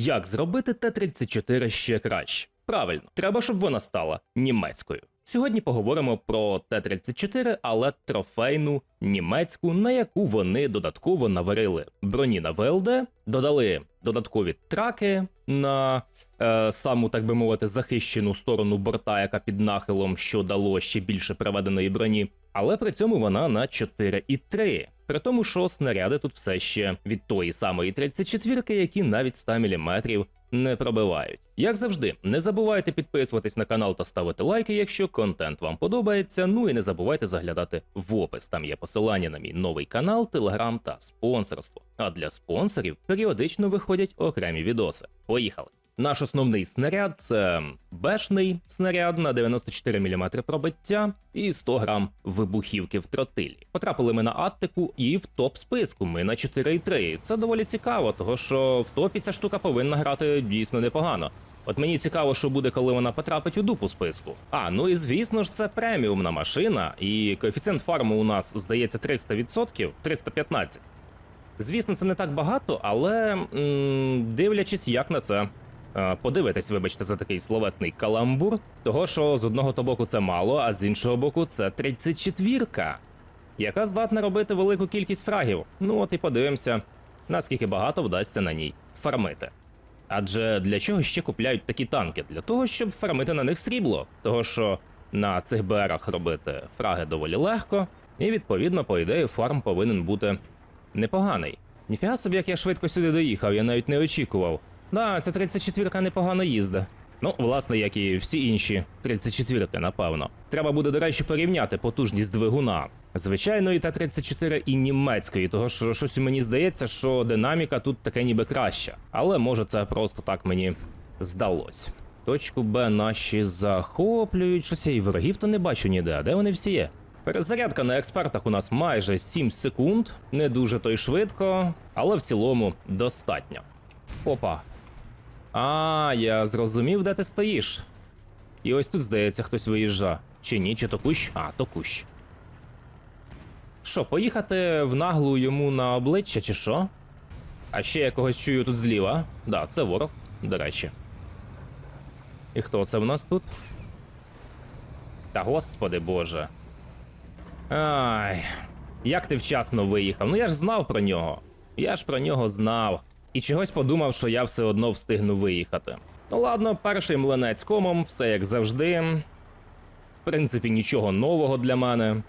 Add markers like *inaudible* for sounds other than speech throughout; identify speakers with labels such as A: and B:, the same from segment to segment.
A: Як зробити Т-34 ще краще? Правильно, треба, щоб вона стала німецькою. Сьогодні поговоримо про Т-34, але трофейну німецьку, на яку вони додатково наварили броні на ВЛД, додали додаткові траки на е, саму, так би мовити, захищену сторону борта, яка під нахилом, що дало ще більше приведеної броні. Але при цьому вона на 4,3. При тому, що снаряди тут все ще від тої самої 34-ки, які навіть 100 мм не пробивають. Як завжди, не забувайте підписуватись на канал та ставити лайки, якщо контент вам подобається. Ну і не забувайте заглядати в опис. Там є посилання на мій новий канал, телеграм та спонсорство. А для спонсорів періодично виходять окремі відоси. Поїхали! Наш основний снаряд це бешний снаряд на 94 мм пробиття і 100 грам вибухівки в тротилі. Потрапили ми на Аттику і в топ списку. Ми на 4,3. Це доволі цікаво, того що в топі ця штука повинна грати дійсно непогано. От мені цікаво, що буде, коли вона потрапить у дупу списку. А ну і звісно ж, це преміумна машина, і коефіцієнт фарму у нас здається 300%, 315. Звісно, це не так багато, але м, дивлячись, як на це. Е, Подивитись, вибачте, за такий словесний каламбур, того що з одного то боку це мало, а з іншого боку, це 34-ка, яка здатна робити велику кількість фрагів. Ну от і подивимося, наскільки багато вдасться на ній фармити. Адже для чого ще купляють такі танки? Для того, щоб фармити на них срібло, того що на цих БРах робити фраги доволі легко, і відповідно, по ідеї, фарм повинен бути непоганий. Ніфіга собі, як я швидко сюди доїхав, я навіть не очікував. Да, ця 34-ка непогано їздить. Ну, власне, як і всі інші 34-ки, напевно. Треба буде, до речі, порівняти потужність двигуна. Звичайної Т-34 і німецької, того що щось мені здається, що динаміка тут таке ніби краща. Але може це просто так мені здалось. Точку Б наші захоплюють. Щось я і ворогів то не бачу ніде. Де вони всі є? Перезарядка на експертах у нас майже 7 секунд, не дуже то й швидко, але в цілому достатньо. Опа. А, я зрозумів, де ти стоїш. І ось тут, здається, хтось виїжджа. Чи ні, чи то кущ? А, то кущ. Що, поїхати в наглу йому на обличчя, чи що? А ще я когось чую тут зліва. Да, це ворог, до речі. І хто це в нас тут? Та господи боже. Ай, як ти вчасно виїхав? Ну я ж знав про нього. Я ж про нього знав. І чогось подумав, що я все одно встигну виїхати. Ну ладно, перший млинець комом, все як завжди. В принципі, нічого нового для мене.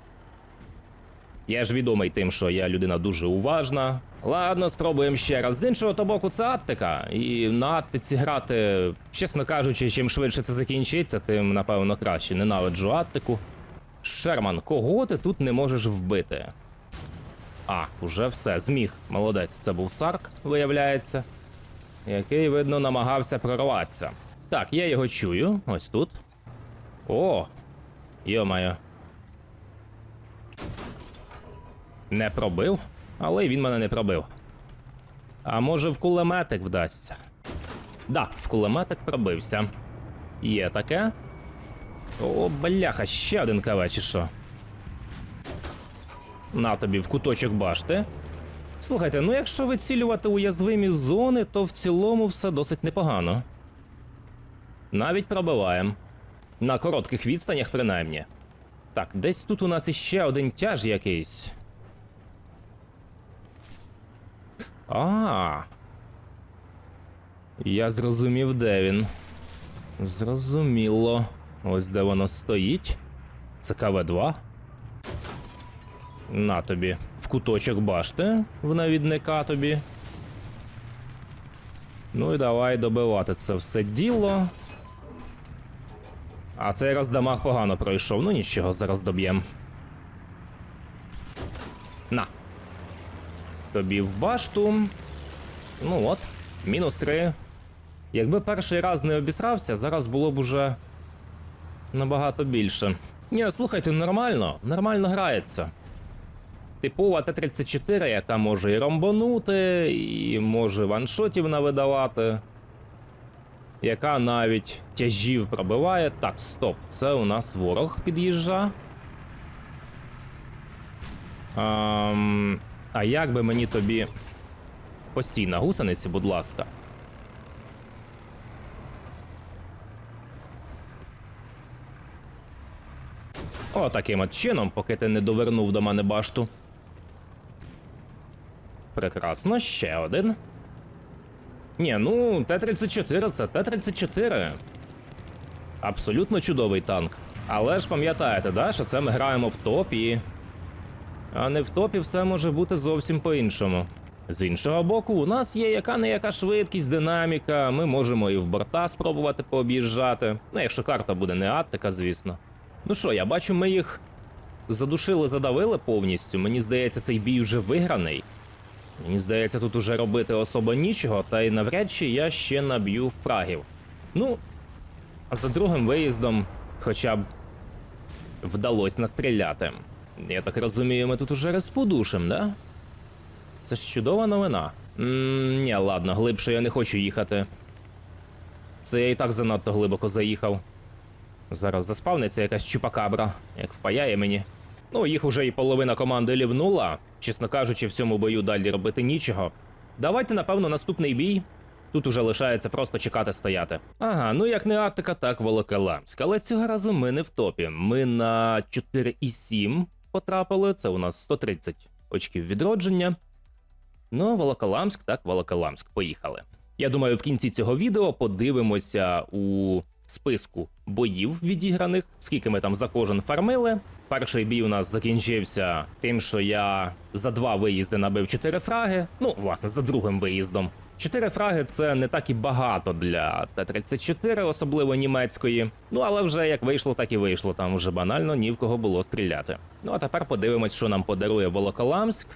A: Я ж відомий тим, що я людина дуже уважна. Ладно, спробуємо ще раз. З іншого то боку, це Аттика. І на Аттиці грати, чесно кажучи, чим швидше це закінчиться, тим напевно краще. Ненавиджу Аттику. Шерман, кого ти тут не можеш вбити? А, уже все, зміг. Молодець, це був Сарк, виявляється, який, видно, намагався прорватися. Так, я його чую, ось тут. О! Йо-моє. Не пробив, але він мене не пробив. А може в кулеметик вдасться? Да, в кулеметик пробився. Є таке. О, бляха, ще один КВ чи що? На тобі в куточок башти. Слухайте, ну якщо вицілювати уязвимі зони, то в цілому все досить непогано. Навіть пробиваємо. На коротких відстанях, принаймні. Так, десь тут у нас іще один тяж якийсь. А. Я зрозумів, де він. Зрозуміло. Ось де воно стоїть. Це КВ-2. На тобі. В куточок башти в навідника тобі. Ну і давай добивати це все діло. А цей раз дамаг погано пройшов. Ну нічого, зараз доб'єм. На. Тобі в башту. Ну от, мінус три. Якби перший раз не обісрався, зараз було б уже набагато більше. Ні, слухайте, нормально, нормально грається. Типова Т-34, яка може і ромбонути, і може ваншотів навидавати. Яка навіть тяжів пробиває. Так, стоп, це у нас ворог під'їжджа. Ам... А як би мені тобі. Постійно гусениці, будь ласка. Отаким от чином, поки ти не довернув до мене башту. Прекрасно, ще один. Ні, ну, Т-34 це Т-34. Абсолютно чудовий танк. Але ж пам'ятаєте, да, що це ми граємо в топі. А не в топі все може бути зовсім по-іншому. З іншого боку, у нас є яка не яка швидкість, динаміка. Ми можемо і в борта спробувати пооб'їжджати. Ну, якщо карта буде не аттика, звісно. Ну що, я бачу, ми їх задушили, задавили повністю. Мені здається, цей бій вже виграний. Мені здається, тут уже робити особо нічого, та й навряд чи я ще наб'ю фрагів. Ну, а за другим виїздом хоча б вдалося настріляти. Я так розумію, ми тут уже розпудушим, да? Це ж чудова новина. Ммм, ні, ладно, глибше я не хочу їхати. Це я і так занадто глибоко заїхав. Зараз заспавниться якась чупакабра, як впаяє мені. Ну, їх уже і половина команди лівнула. Чесно кажучи, в цьому бою далі робити нічого. Давайте, напевно, наступний бій. Тут уже лишається просто чекати стояти. Ага, ну як не Аттика, так Волоколамськ. Але цього разу ми не в топі. Ми на 4,7 потрапили. Це у нас 130 очків відродження. Ну, Волоколамськ, так, Волоколамськ. Поїхали. Я думаю, в кінці цього відео подивимося у списку боїв відіграних, скільки ми там за кожен фармили. Перший бій у нас закінчився тим, що я за два виїзди набив 4 фраги. Ну, власне, за другим виїздом. 4 фраги це не так і багато для Т-34, особливо німецької. Ну але вже як вийшло, так і вийшло. Там вже банально ні в кого було стріляти. Ну а тепер подивимось, що нам подарує Волоколамськ.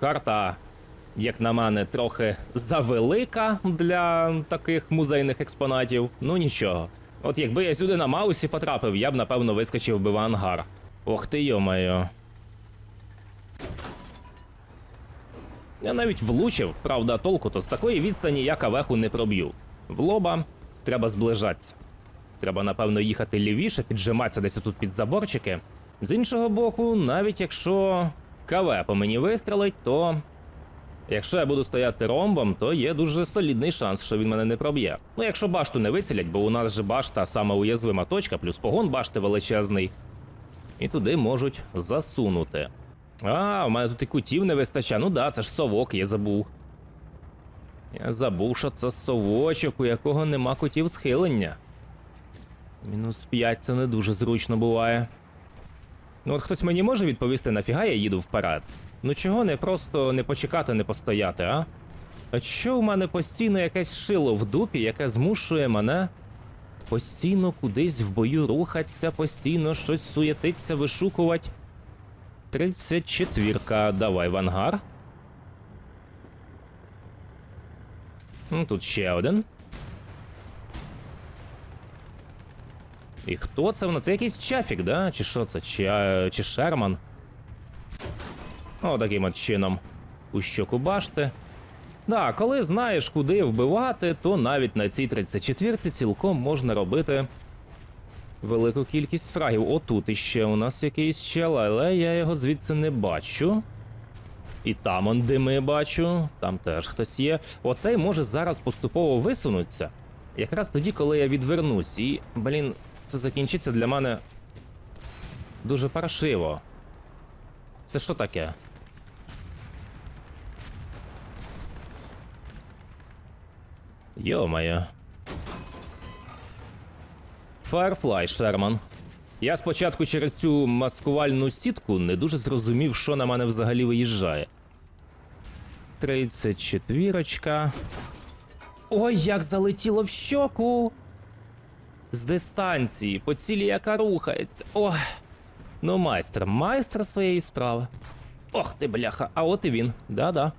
A: Карта, як на мене, трохи завелика для таких музейних експонатів. Ну нічого. От якби я сюди на маусі потрапив, я б напевно вискочив би в ангар. Ох ти йомайо. Я навіть влучив, правда, толку, то з такої відстані я кавеху не проб'ю. В лоба треба зближатися. Треба, напевно, їхати лівіше, піджиматися десь тут під заборчики. З іншого боку, навіть якщо КВ по мені вистрелить, то якщо я буду стояти ромбом, то є дуже солідний шанс, що він мене не проб'є. Ну, якщо башту не вицілять, бо у нас же башта саме уязвима точка, плюс погон башти величезний. І туди можуть засунути. А, у мене тут і кутів не вистачає. Ну да, це ж совок, я забув. Я забув, що це совочок, у якого нема кутів схилення. Мінус 5 це не дуже зручно буває. Ну от хтось мені може відповісти, нафіга я їду вперед? Ну чого не просто не почекати, не постояти, а? А що в мене постійно якесь шило в дупі, яке змушує мене постійно кудись в бою рухатися, постійно щось суєтиться, вишукувати? 34-ка, давай в ангар. Ну, Тут ще один. І хто це? Воно? Це якийсь чафік, да? Чи що це? Чи, а, чи Шерман? О, таким от чином. У щоку башти. Да, коли знаєш, куди вбивати, то навіть на цій 34-ці цілком можна робити велику кількість фрагів. Отут іще у нас якийсь чел, але я його звідси не бачу. І там он дими бачу, там теж хтось є. Оцей може зараз поступово висунутися. Якраз тоді, коли я відвернусь. І, блін, це закінчиться для мене дуже паршиво. Це що таке? Йо-моє. Firefly, Шерман. Я спочатку через цю маскувальну сітку не дуже зрозумів, що на мене взагалі виїжджає. 34. Ой, як залетіло в щоку! З дистанції, по цілі, яка рухається. Ой. Ну, майстер, майстер своєї справи. Ох ти, бляха, а от і він. Да-да.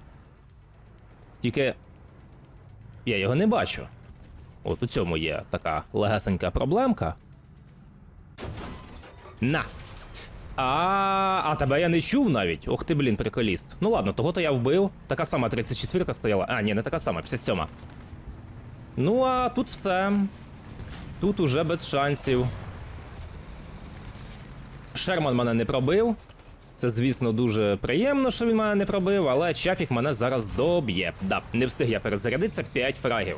A: Тільки я його не бачу. От у цьому є така легесенька проблемка. На. А, а тебе я не чув навіть. Ох ти, блін, приколіст. Ну ладно, того то я вбив. Така сама 34-ка стояла. А, ні, не така сама, 57-ма. Ну, а тут все. Тут уже без шансів. Шерман мене не пробив. Це, звісно, дуже приємно, що він мене не пробив, але Чафік мене зараз доб'є. Да, не встиг я перезарядитися 5 фрагів.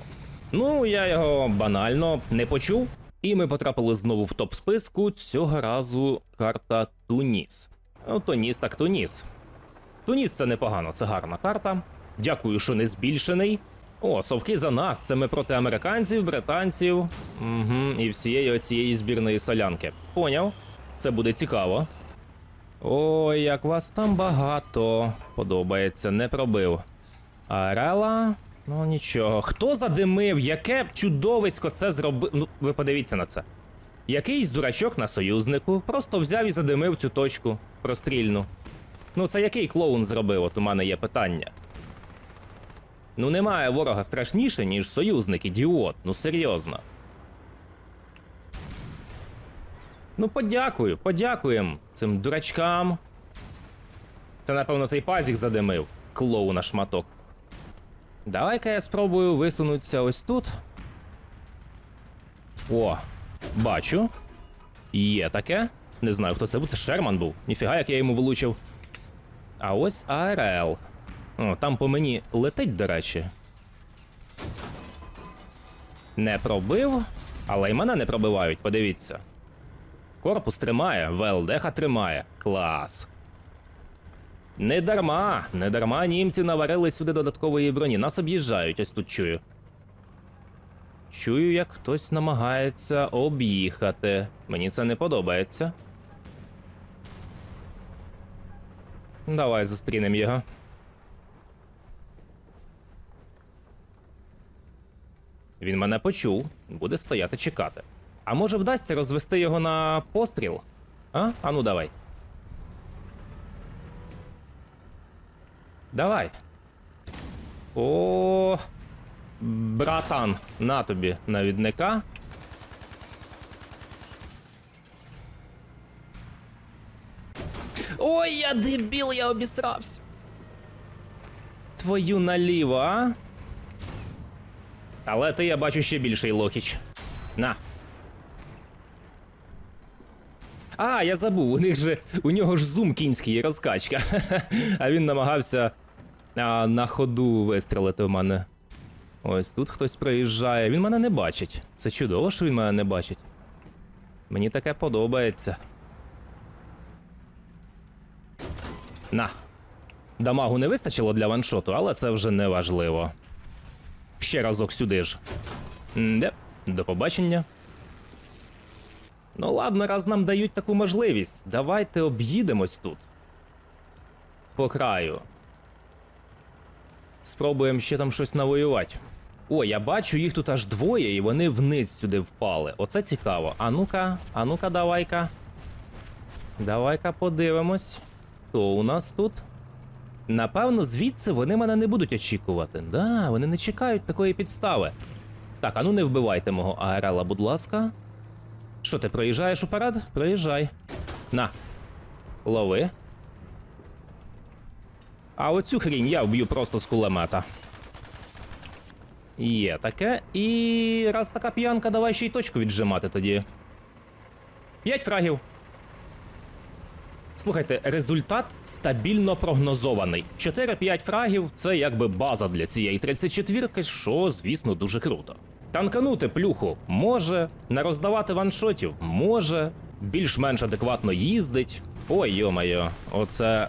A: Ну, я його банально не почув. І ми потрапили знову в топ списку. Цього разу карта Туніс. Ну, Туніс так Туніс. Туніс це непогано, це гарна карта. Дякую, що не збільшений. О, совки за нас. Це ми проти американців, британців угу, і всієї оцієї збірної солянки. Поняв? Це буде цікаво. Ой, як вас там багато. Подобається, не пробив. Арела? Ну нічого. Хто задимив? Яке чудовисько це зробив? Ну, ви подивіться на це. Якийсь дурачок на союзнику просто взяв і задимив цю точку прострільну. Ну, це який клоун зробив? От у мене є питання. Ну, немає ворога страшніше, ніж союзник, ідіот. Ну серйозно. Ну, подякую, подякуємо цим дурачкам. Це, напевно, цей пазік задимив. Клоуна шматок. Давай-ка я спробую висунутися ось тут. О, бачу. Є таке. Не знаю, хто це був. Це Шерман був. Ніфіга, як я йому влучив. А ось АРЛ. О, там по мені летить, до речі. Не пробив, але й мене не пробивають, подивіться. Корпус тримає, ВЛДХ тримає. Клас. Не дарма, не дарма німці наварили сюди додаткової броні. Нас об'їжджають, ось тут чую. Чую, як хтось намагається об'їхати. Мені це не подобається. Давай зустрінемо його. Він мене почув, буде стояти чекати. А може вдасться розвести його на постріл? А? А ну давай. Давай. О, братан, на тобі навідника. Ой, я дебіл, я обісрався. Твою наліво, а? Але ти я бачу ще більший лохіч. На. А, я забув, у них же у нього ж зум кінський і розкачка. *laughs* а він намагався а, на ходу вистрелити в мене. Ось тут хтось проїжджає. Він мене не бачить. Це чудово, що він мене не бачить. Мені таке подобається. На. Дамагу не вистачило для ваншоту, але це вже не важливо. Ще разок сюди ж. Де, до побачення. Ну ладно, раз нам дають таку можливість. Давайте об'їдемось тут. По краю. Спробуємо ще там щось навоювати. О, я бачу, їх тут аж двоє, і вони вниз сюди впали. Оце цікаво. А ну-ка, а ну-ка, давай-ка. Давай-ка подивимось. Хто у нас тут? Напевно, звідси вони мене не будуть очікувати. Да, вони не чекають такої підстави. Так, а ну не вбивайте мого АРЛа, будь ласка. Що, ти проїжджаєш у парад? Проїжджай. На. Лови. А оцю хрінь я вб'ю просто з кулемета. Є таке. І раз така п'янка, давай ще й точку віджимати тоді. П'ять фрагів. Слухайте, результат стабільно прогнозований. 4-5 фрагів це якби база для цієї 34-ки, що, звісно, дуже круто. Танканути плюху може, не роздавати ваншотів може, більш-менш адекватно їздить. Ой, йомайо, оце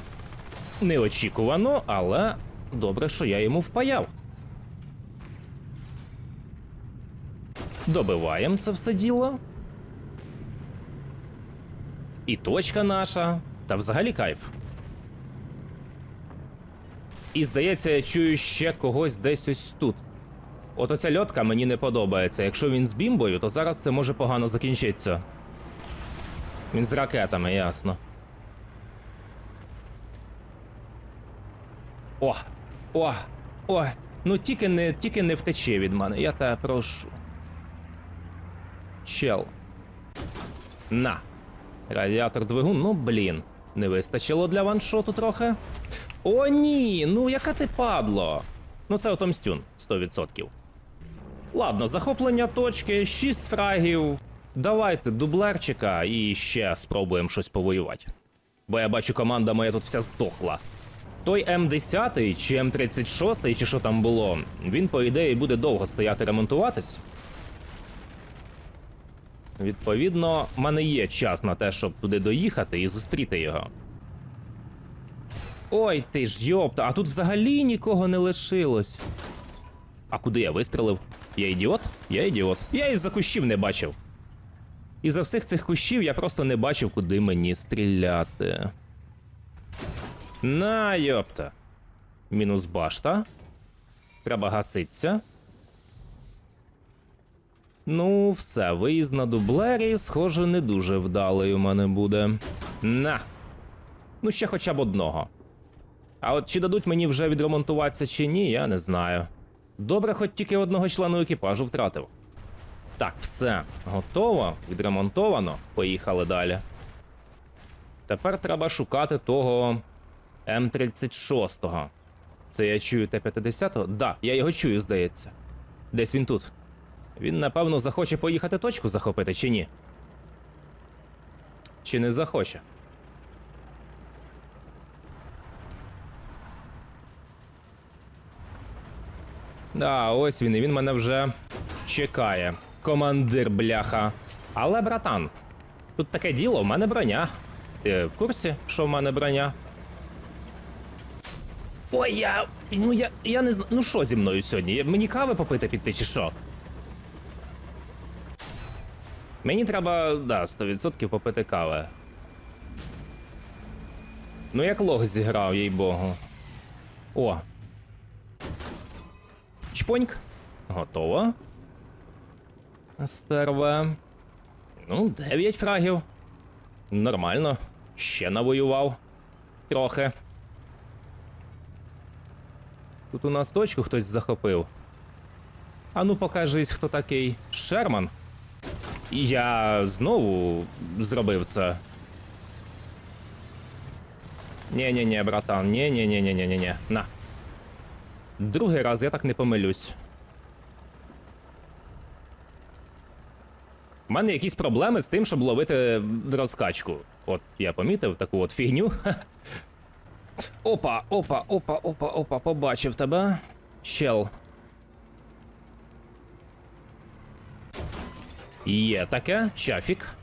A: неочікувано, але добре, що я йому впаяв. Добиваємо це все діло. І точка наша. Та взагалі кайф. І здається, я чую ще когось десь ось тут. От оця льотка мені не подобається. Якщо він з бімбою, то зараз це може погано закінчитися. Він з ракетами, ясно. О! О! О! Ну тільки не, тільки не втече від мене, я тебе прошу. Чел. На. Радіатор двигун, ну блін. Не вистачило для ваншоту трохи. О, ні! Ну яка ти падло? Ну це отомстюн, 100%. Ладно, захоплення точки, 6 фрагів. Давайте дублерчика і ще спробуємо щось повоювати. Бо я бачу, команда моя тут вся здохла. Той М10 чи М36, чи що там було, він, по ідеї, буде довго стояти ремонтуватись. Відповідно, в мене є час на те, щоб туди доїхати і зустріти його. Ой ти ж йопта, а тут взагалі нікого не лишилось. А куди я вистрелив? Я ідіот? Я ідіот. Я із-за кущів не бачив. І за всіх цих кущів я просто не бачив, куди мені стріляти. На, йопта. Мінус башта. Треба гаситься. Ну, все, виїзд на дублері, схоже, не дуже вдалий у мене буде. На. Ну, ще хоча б одного. А от чи дадуть мені вже відремонтуватися чи ні, я не знаю. Добре, хоч тільки одного члену екіпажу втратив. Так, все, готово, відремонтовано. Поїхали далі. Тепер треба шукати того М36. Це я чую Т-50? Да, я його чую, здається. Десь він тут. Він, напевно, захоче поїхати точку захопити, чи ні? Чи не захоче? Да, ось він, і він мене вже чекає. Командир бляха. Але, братан, тут таке діло, в мене броня. Ти в курсі, що в мене броня? Ой, я. Ну я. Я не знаю. Ну що зі мною сьогодні? Мені кави попити піти, чи що? Мені треба, да, 100% попити кави. Ну, як лох зіграв, їй богу. О. Чпоньк. Готово. Стерве. Ну, 9 фрагів. Нормально. Ще навоював. Трохи. Тут у нас точку хтось захопив. А ну покажись, хто такий. Шерман. І Я знову зробив це. Ні-ні-ні, братан, ні-ні-ні-ні-ні-ні. На. Другий раз я так не помилюсь. У мене якісь проблеми з тим, щоб ловити розкачку. От я помітив таку от фігню. *laughs* Опа, опа, опа, опа, опа, побачив тебе. Чел. Є таке, чафік.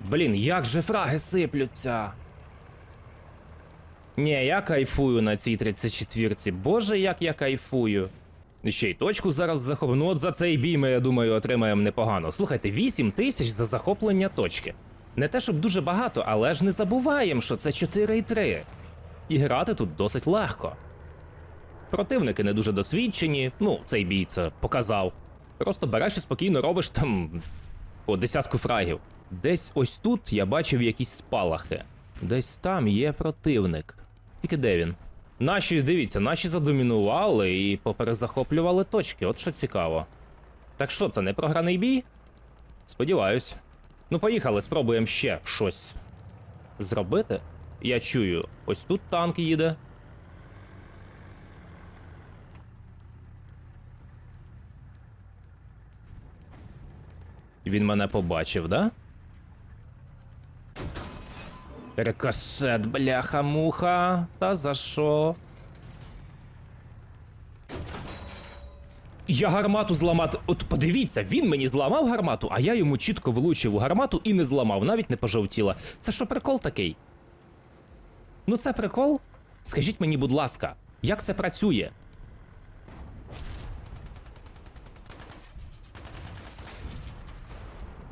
A: Блін, як же фраги сиплються. Ні, я кайфую на цій 34-ці. Боже, як я кайфую. Ще й точку зараз захоплю. Ну от за цей бій ми, я думаю, отримаємо непогано. Слухайте, 8 тисяч за захоплення точки. Не те, щоб дуже багато, але ж не забуваємо, що це 4,3. І грати тут досить легко. Противники не дуже досвідчені, ну, цей бій це показав. Просто береш і спокійно робиш там по десятку фрагів. Десь ось тут я бачив якісь спалахи. Десь там є противник. Тільки де він? Наші, дивіться, наші задомінували і поперезахоплювали точки, от що цікаво. Так що, це не програний бій? Сподіваюсь. Ну, поїхали, спробуємо ще щось зробити. Я чую, ось тут танк їде. Він мене побачив, да? Рикошет, бляха-муха. Та за що? Я гармату зламати. От подивіться, він мені зламав гармату, а я йому чітко влучив у гармату і не зламав, навіть не пожовтіла. Це що прикол такий? Ну це прикол? Скажіть мені, будь ласка, як це працює?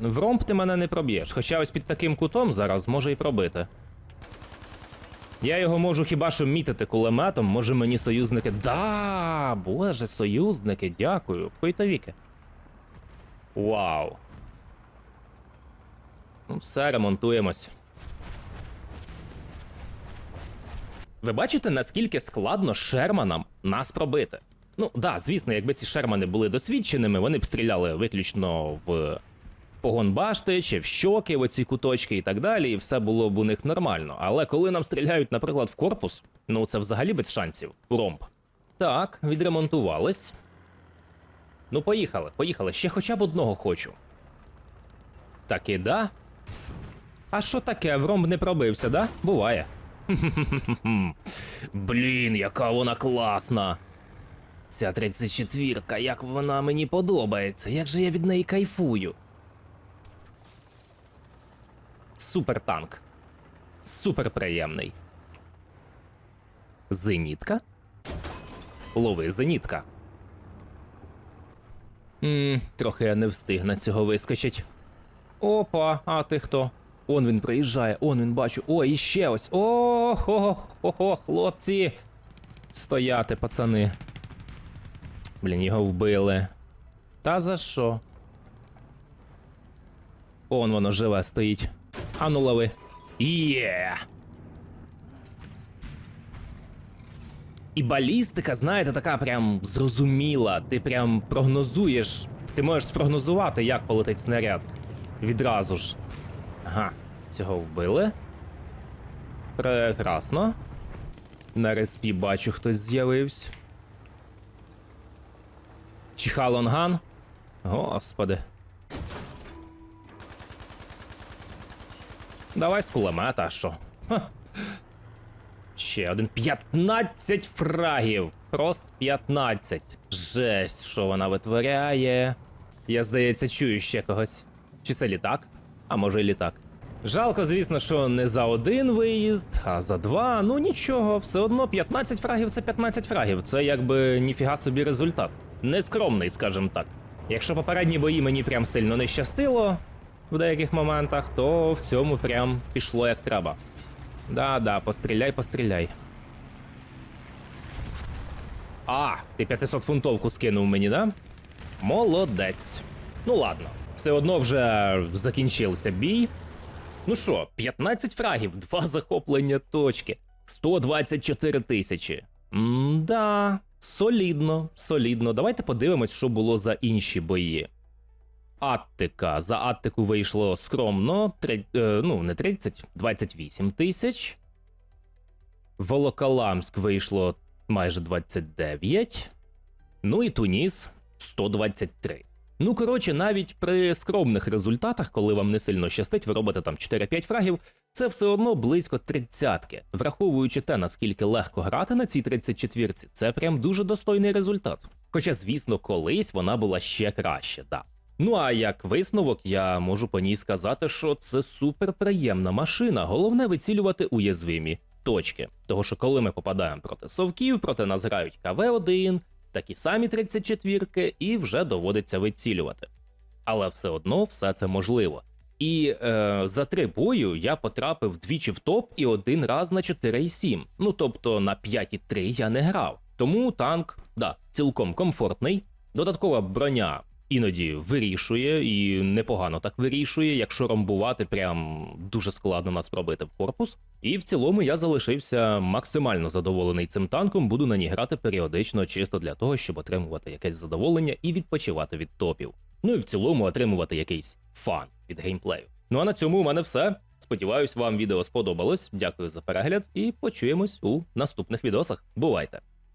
A: В ромб ти мене не проб'єш, хоча ось під таким кутом зараз може і пробити. Я його можу хіба що мітити кулеметом, може мені союзники. Да, боже, союзники, дякую. В коїто віки. Вау. Ну, все, ремонтуємось. Ви бачите, наскільки складно Шерманам нас пробити? Ну, да, звісно, якби ці Шермани були досвідченими, вони б стріляли виключно в погон башти чи в щоки, в оці куточки і так далі, і все було б у них нормально. Але коли нам стріляють, наприклад, в корпус, ну це взагалі без шансів. У ромб. Так, відремонтувались. Ну, поїхали, поїхали. Ще хоча б одного хочу. Так і да. А що таке? В ромб не пробився, да? Буває. *laughs* Блін, яка вона класна. Ця 34-ка, як вона мені подобається, як же я від неї кайфую. Супер танк. Супер приємний. Зенітка? Лови зенітка. Ммм, трохи я не встиг на цього вискочить. Опа, а ти хто? Он він приїжджає, он він бачу. О, і ще ось. О, хо, хо, хо, хлопці. Стояти, пацани. Блін, його вбили. Та за що? Он воно живе стоїть. Ану лови. Є. І балістика, знаєте, така прям зрозуміла. Ти прям прогнозуєш. Ти можеш спрогнозувати, як полетить снаряд. Відразу ж. Ага, цього вбили. Прекрасно. На респі бачу, хтось з'явився. Чихалонган. Господи. Давай з кулемета, що? Ще один 15 фрагів. Просто 15. Жесть, що вона витворяє. Я, здається, чую ще когось. Чи це літак? А може і літак. Жалко, звісно, що не за один виїзд, а за два. Ну нічого, все одно 15 фрагів це 15 фрагів. Це якби ніфіга собі результат. Нескромний, скажімо так. Якщо попередні бої мені прям сильно не щастило в деяких моментах, то в цьому прям пішло як треба. Да-да, постріляй, постріляй. А, ти 500 фунтовку скинув мені, да? Молодець. Ну ладно, все одно вже закінчився бій. Ну що, 15 фрагів, два захоплення точки, 124 тисячі. М-да, солідно, солідно. Давайте подивимось, що було за інші бої. Аттика. За Аттику вийшло скромно, три, е, ну, не 30, 28 тисяч. Волоколамськ вийшло майже 29. Ну і Туніс 123. Ну, коротше, навіть при скромних результатах, коли вам не сильно щастить, ви робите там 4-5 фрагів, це все одно близько тридцятки. Враховуючи те, наскільки легко грати на цій 34-ці, це прям дуже достойний результат. Хоча, звісно, колись вона була ще краще, да. Ну а як висновок, я можу по ній сказати, що це суперприємна машина. Головне вицілювати уязвимі точки. Того що коли ми попадаємо проти совків, проти нас грають КВ-1, такі самі 34-ки, і вже доводиться вицілювати. Але все одно все це можливо. І е, за три бою я потрапив двічі в топ і один раз на 4,7. Ну тобто на 5,3 я не грав. Тому танк, да, цілком комфортний. Додаткова броня іноді вирішує і непогано так вирішує, якщо ромбувати, прям дуже складно нас пробити в корпус. І в цілому я залишився максимально задоволений цим танком, буду на ній грати періодично, чисто для того, щоб отримувати якесь задоволення і відпочивати від топів. Ну і в цілому отримувати якийсь фан від геймплею. Ну а на цьому у мене все. Сподіваюсь, вам відео сподобалось. Дякую за перегляд і почуємось у наступних відосах. Бувайте!